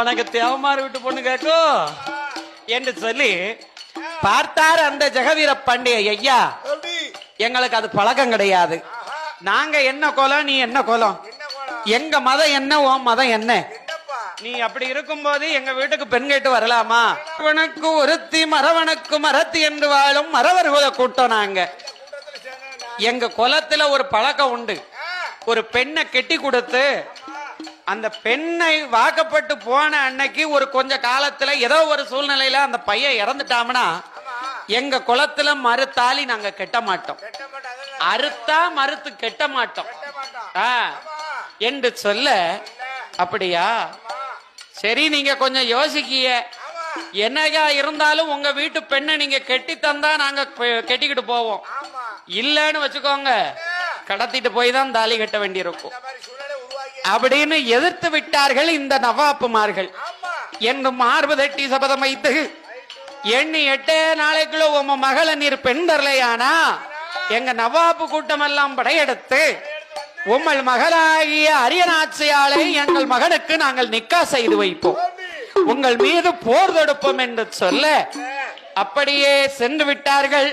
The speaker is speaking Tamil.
உனக்கு தேவமாறு விட்டு பொண்ணு கேட்கும் என்று சொல்லி பார்த்தார் அந்த ஜெகவீர பாண்டிய ஐயா எங்களுக்கு அது பழக்கம் கிடையாது. நாங்க என்ன குலம் நீ என்ன குலம்? எங்க மதம் என்ன உன் மதம் என்ன? நீ அப்படி இருக்கும்போது எங்க வீட்டுக்கு பெண் கேட்டு வரலாமா? மரவனுக்கு ஒருத்தி மரவனுக்கு மரத்தி என்று வாழும் மரவர் கூட்டம் நாங்க. எங்க குலத்துல ஒரு பழக்கம் உண்டு. ஒரு பெண்ணை கெட்டி கொடுத்து அந்த பெண்ணை வாக்கப்பட்டு போன அன்னைக்கு ஒரு கொஞ்ச காலத்துல ஏதோ ஒரு சூழ்நிலையில அந்த பையன் இறந்துட்டாம்னா எங்க குளத்துல மறுத்தாலி நாங்க கெட்ட மாட்டோம். அறுத்தா மறுத்து கெட்ட மாட்டோம். ஆ, என்று சொல்ல அப்படியா? சரி நீங்க கொஞ்சம் யோசிக்கிய. என்னையா இருந்தாலும் உங்க வீட்டு பெண்ணை நீங்க கெட்டி தந்தா நாங்க கெட்டிக்கிட்டு போவோம். இல்லன்னு வச்சுக்கோங்க. கடத்திட்டு போய் தான் தாலி கட்ட வேண்டியிருக்கும். அப்படின்னு எதிர்த்து விட்டார்கள் இந்த நவாப்புமார்கள். ஆமா. என்று மார்பு தட்டி சபதம் வைத்து எண்ணி எட்டே நாளைக்குள்ள உம்ம மகளை நீர் பெண் தரலையானா எங்க நவாப்பு கூட்டம் எல்லாம் படையெடுத்து உம்மல் மகளாகிய அரியநாச்சியாலை எங்கள் மகனுக்கு நாங்கள் நிக்கா செய்து வைப்போம். உங்கள் மீது போர் தொடுப்போம் என்று சொல்ல அப்படியே சென்று விட்டார்கள்.